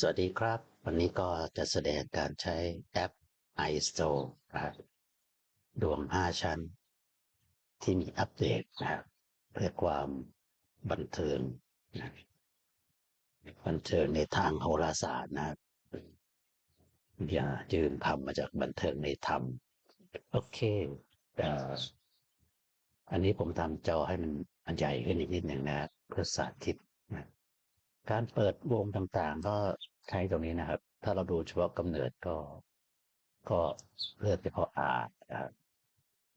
สวัสดีครับ วันนี้ก็จะแสดงการใช้แอป iStore นะครับ ดวง 5 ชั้น ที่มีอัปเดตนะครับเพื่อความบันเทิงนะบันเทิงในทางโหราศาสตร์นะครับอย่ายืมคำมาจากบันเทิงในธรรม โอเคเอ่ออันนี้ผมทำจอให้มันอันใหญ่ขึ้นอีกนิดหนึ่งนะครับเพื่อสาธิตนะ การเปิดวงต่างๆ ก็ใช้ตรงนี้นะครับ ถ้าเราดูเฉพาะกำเนิดก็ ก็เลือกเฉพาะ R นะครับ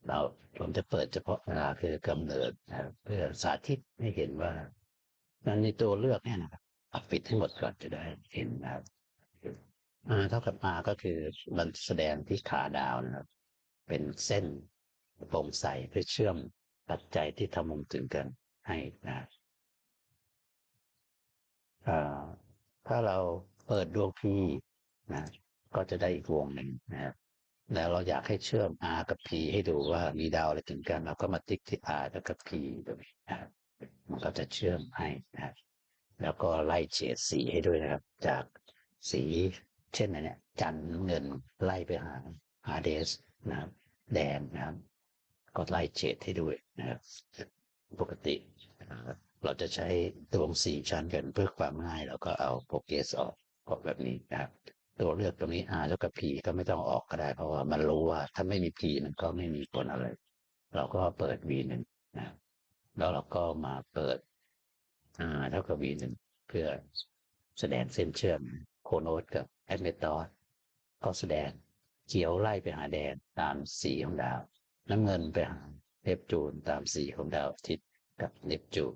เราผมจะเปิดเฉพาะ R คือกำเนิดนะครับเพื่อสาธิตให้เห็นว่านั้นในตัวเลือกเนี่ยนะครับเอาปิดให้หมดก่อนจะได้เห็นนะครับ R เท่ากับ R ก็คือมันแสดงที่ขาดาวนะครับ เป็นเส้นโปร่งใสเพื่อเชื่อมปัจจัยที่ทำมุมถึงกันให้นะครับ ถ้าเราเปิดดวงพีนะก็จะได้อีกวงหนึ่งนะครับแล้วเราอยากให้เชื่อม R กับ P ให้ดูว่ามีดาวอะไรถึงกันเราก็มาติ๊กที่ R แล้วกับ P ตรงนี้นะครับมันก็จะเชื่อมให้นะครับ แล้วก็ไล่เฉดสีให้ด้วยนะครับ จากสีเช่นอันเนี้ยจันเงินไล่ไปหาฮาเดสนะครับ แดงนะครับ ก็ไล่เฉดให้ด้วยนะครับ ปกติ เราจะใช้ดวงสี่ชั้นกันเพื่อความง่ายเราก็เอาโปรเกสออกออกแบบนี้นะครับตัวเลือกตรงนี้ R แล้วกับ P ก็ไม่ต้องออกก็ได้ เพราะว่ามันรู้ว่าถ้าไม่มี P มันก็ไม่มีผลอะไร เราก็เปิด V หนึ่งนะแล้วเราก็มาเปิด R เท่ากับ V หนึ่งเพื่อแสดงเส้นเชื่อมโคโนตกับแอดเมตอสก็แสดงเขียวไล่ไปหาแดงตามสีของดาว น้ำเงินไปหาเนปจูนตามสีของดาวอาทิตย์กับเนปจูน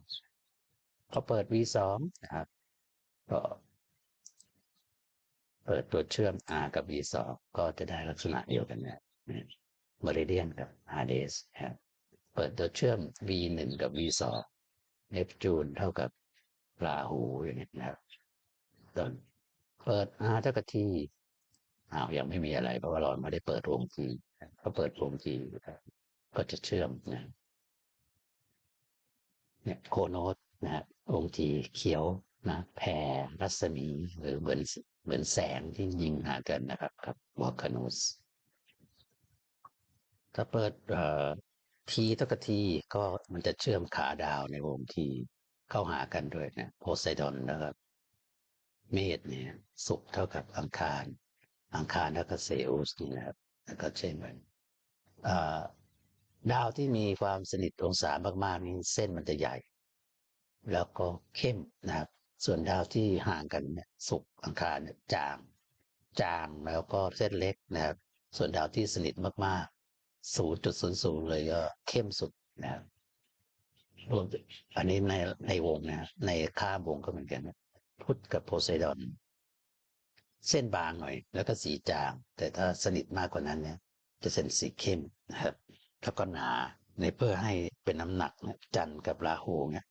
พอเปิด V2 นะครับก็เปิดตัวเชื่อม R กับ V2 ก็จะได้ลักษณะเดียวกันนะมริเดียนกับ Hades ครับเปิดตัวเชื่อม V1 กับ V2 เนปจูนเท่ากับราหูอย่างนี้นะครับต้นเปิด R เท่ากับที่อ้าวยังไม่มีอะไร เพราะว่าเราไม่ได้เปิดวงทีก็เปิดวงทีก็จะเชื่อมนะเนี่ยโคโนตนะ องค์ที่เขียวนะแผ่รัศมีหรือเหมือนเหมือนแสงที่ยิงหากันนะครับครับวอลคานูสถ้าเปิดเอ่อทีเท่ากับทีก็มันจะเชื่อมขาดาวในวงที่เข้าหากันด้วยนะโพไซดอนนะครับเมษเนี่ยศุกเท่ากับอังคาร อังคารเท่ากับเซอุสนี่นะครับแล้วก็เช่นกันดาวที่มีความสนิทองศามากๆนี่เส้นมันจะใหญ่ แล้วก็เข้มนะครับ ส่วนดาวที่ห่างกันเนี่ยสุกอังคารเนี่ยจาง จางแล้วก็เส้นเล็กนะครับ ส่วนดาวที่สนิทมากๆศูนย์จุดศูนย์ศูนย์เลยก็เข้มสุดนะครับรวมอันนี้ในในวงนะในข้ามวงก็เหมือนกันนะพุทธกับโพไซดอน เส้นบางหน่อย แล้วก็สีจาง แต่ถ้าสนิทมากกว่านั้นเนี่ย จะเส้นสีเข้มนะครับ แล้วก็หนาในเพื่อให้เป็นน้ำหนักนะจันทร์กับราหูเนี่ย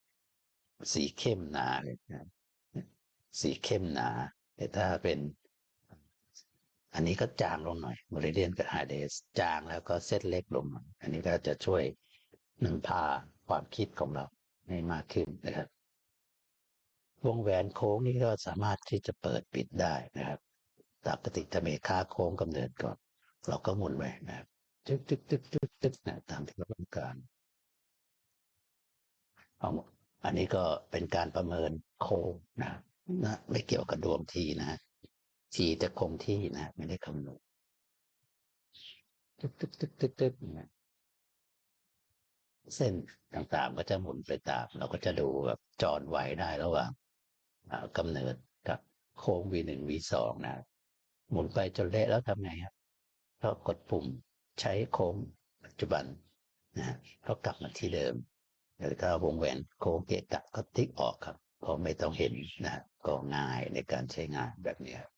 สีเข้มหนาเลยนะสีเข้มหนา แต่ถ้าเป็น อันนี้ก็จางลงหน่อยมริเดียนกับไฮเดสจางแล้วก็เส้นเล็กลง อันนี้ก็จะช่วยนำพาความคิดของเราให้มากขึ้นนะครับ วงแหวนโค้งนี่ก็สามารถที่จะเปิดปิดได้นะครับตามปกติถ้าเมค่าโค้งกำเนิดก่อน เราก็หมุนไปนะครับตึ๊กตึ๊กตึ๊กตึกตึกนะตามที่เราต้องการเอา อันนี้ก็เป็นการประเมินโค้งนะนะไม่เกี่ยวกับดวงทีนะทีจะคงที่นะไม่ได้คำนวณตึกตึกตึกตึกตึกนะเส้นต่างๆก็จะหมุนไปตาม เราก็จะดูแบบจรไหวได้ระหว่างอ่ากำเนิดกับโค้ง V หนึ่ง V สองนะ หมุนไปจนเละแล้วทำไงครับก็กดปุ่มใช้โค้งปัจจุบันนะก็กลับมาที่เดิม แล้วก็วงแหวนโค้งเกะกะก็ติ๊กออกครับพอไม่ต้องเห็นนะก็ง่ายในการใช้งานแบบนี้ครับ